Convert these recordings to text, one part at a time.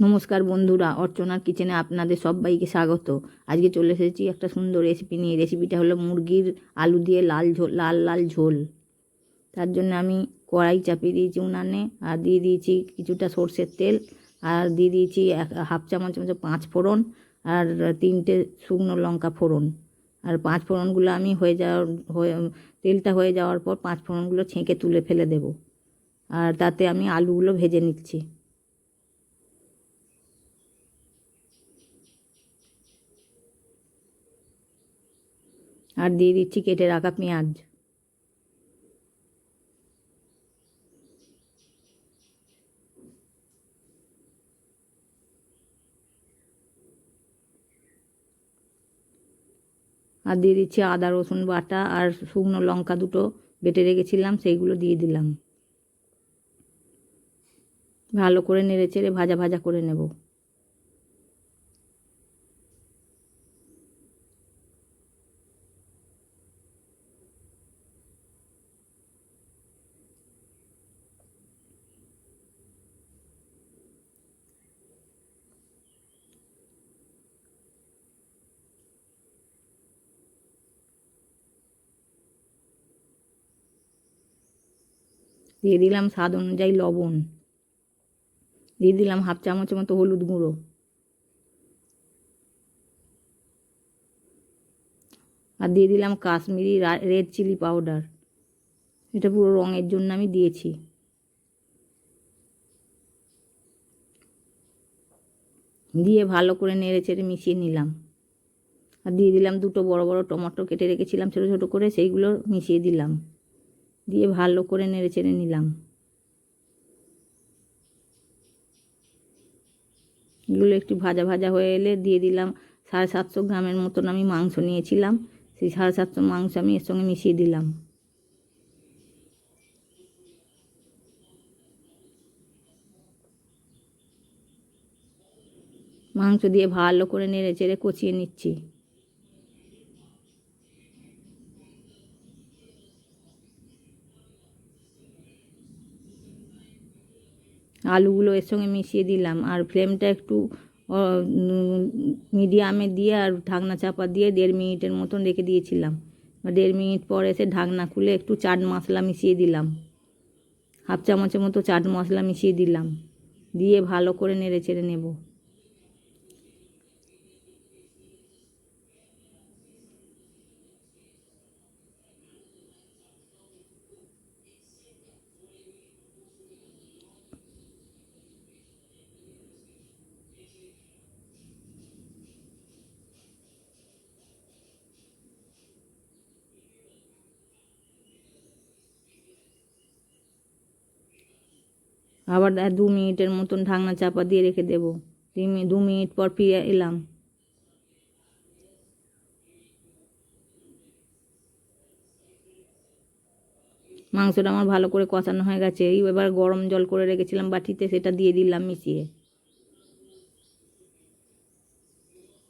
নমস্কার বন্ধুরা, অর্চনার কিচেনে আপনাদের সবাইকে স্বাগত। আজকে চলে এসেছি একটা সুন্দর রেসিপি নিয়ে। রেসিপিটা হলো মুরগির আলু দিয়ে লাল ঝোল, লাল লাল ঝোল। তার জন্য আমি কড়াই চাপিয়ে দিয়েছি উনানে, আর দিয়ে দিয়েছি কিছুটা সর্ষের তেল, আর দিয়ে দিয়েছি এক, হাফ চামচ মতো পাঁচ ফোড়ন, আর তিনটে শুকনো লঙ্কা ফোড়ন। আর পাঁচ ফোড়নগুলো আমি হয়ে যাওয়ার, হয়ে, তেলটা হয়ে যাওয়ার পর পাঁচ ফোড়নগুলো ছেঁকে তুলে ফেলে দেব। আর তাতে আমি আলুগুলো ভেজে নিচ্ছি। আর দিয়ে দিচ্ছি কেটে রাখা পেঁয়াজ। আর দিয়ে দিচ্ছি আদা, রসুন বাটা আর শুকনো লঙ্কা দুটো বেটে রেখেছিলাম, সেইগুলো দিয়ে দিলাম। ভালো করে নেড়ে চেড়ে ভাজা ভাজা করে নেব। দিয়ে দিলাম স্বাদ অনুযায়ী লবণ। দিয়ে দিলাম হাফ চামচ মতো হলুদ গুঁড়ো। আর দিয়ে দিলাম কাশ্মীরি রেড চিলি পাউডার এটা পুরো রঙের জন্য আমি দিয়েছি। দিয়ে ভালো করে নেড়ে চেড়ে মিশিয়ে নিলাম। আর দিয়ে দিলাম দুটো বড় বড় টমেটো কেটে রেখেছিলাম ছোটো ছোটো করে, সেইগুলো মিশিয়ে দিলাম। দিয়ে ভালো করে নেড়ে চেড়ে নিলাম। এগুলো একটু ভাজা ভাজা হয়ে এলে দিয়ে দিলাম সাড়ে সাতশো গ্রামের মতন আমি মাংস নিয়েছিলাম। সেই সাড়ে সাতশো মাংস আমি এর সঙ্গে মিশিয়ে দিলাম। মাংস দিয়ে ভালো করে নেড়ে চেড়ে কচিয়ে নিচ্ছি। আলুগুলো এর সঙ্গে মিশিয়ে দিলাম আর ফ্লেমটা একটু মিডিয়ামে দিয়ে আর ঢাকনা চাপা দিয়ে দেড় মিনিটের মতন রেখে দিয়েছিলাম। দেড় মিনিট পর এসে ঢাকনা খুলে একটু চাট মশলা মিশিয়ে দিলাম। হাফ চামচের মতো চাট মশলা মিশিয়ে দিলাম। দিয়ে ভালো করে নেড়ে চেড়ে নেব। আবার দু মিনিটের মতন ঢাকনা চাপা দিয়ে রেখে দেবো। দু মিনিট পর ফিরে এলাম। মাংসটা আমার ভালো করে কষানো হয়ে গেছে। এই এবার গরম জল করে রেখেছিলাম বাটিতে, সেটা দিয়ে দিলাম মিশিয়ে।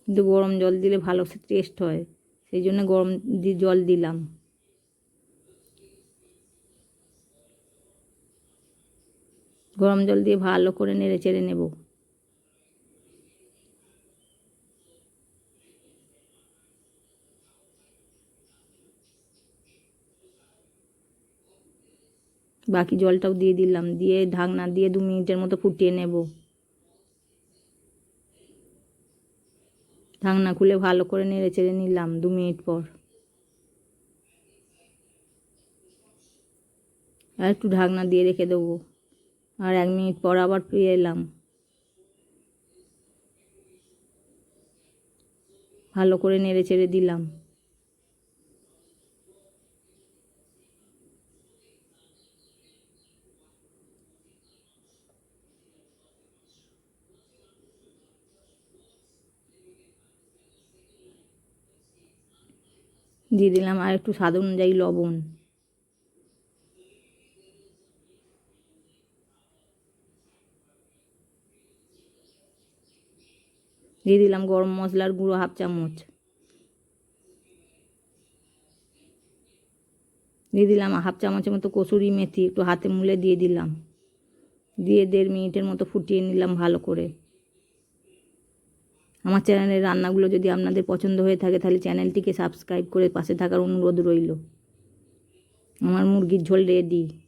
কিন্তু গরম জল দিলে ভালো টেস্ট হয়। সেই জন্য গরম জল দিলাম। গরম জল দিয়ে ভালো করে নেড়ে চেড়ে নেব। বাকি জলটাও দিয়ে দিলাম, দিয়ে ঢাকনা দিয়ে দু মিনিটের মতো ফুটিয়ে নেব। ঢাকনা খুলে ভালো করে নেড়ে চেড়ে নিলাম দু মিনিট পর। আর একটু ঢাকনা দিয়ে রেখে দেবো। আর এক মিনিট পর আবার ফিরে এলাম। ভালো করে নেড়ে চেড়ে দিলাম। দিয়ে দিলাম আর একটু স্বাদ অনুযায়ী লবণ। দিয়ে দিলাম গরম মশলার গুঁড়ো হাফ চামচ। দিয়ে দিলাম হাফ চামচের মতো কসুরি মেথি একটু হাতে মুলে দিয়ে দিলাম। দিয়ে দেড় মিনিটের মতো ফুটিয়ে নিলাম ভালো করে। আমার চ্যানেলের রান্নাগুলো যদি আপনাদের পছন্দ হয়ে থাকে তাহলে চ্যানেলটিকে সাবস্ক্রাইব করে পাশে থাকার অনুরোধ রইল। আমার মুরগির ঝোল রেডি।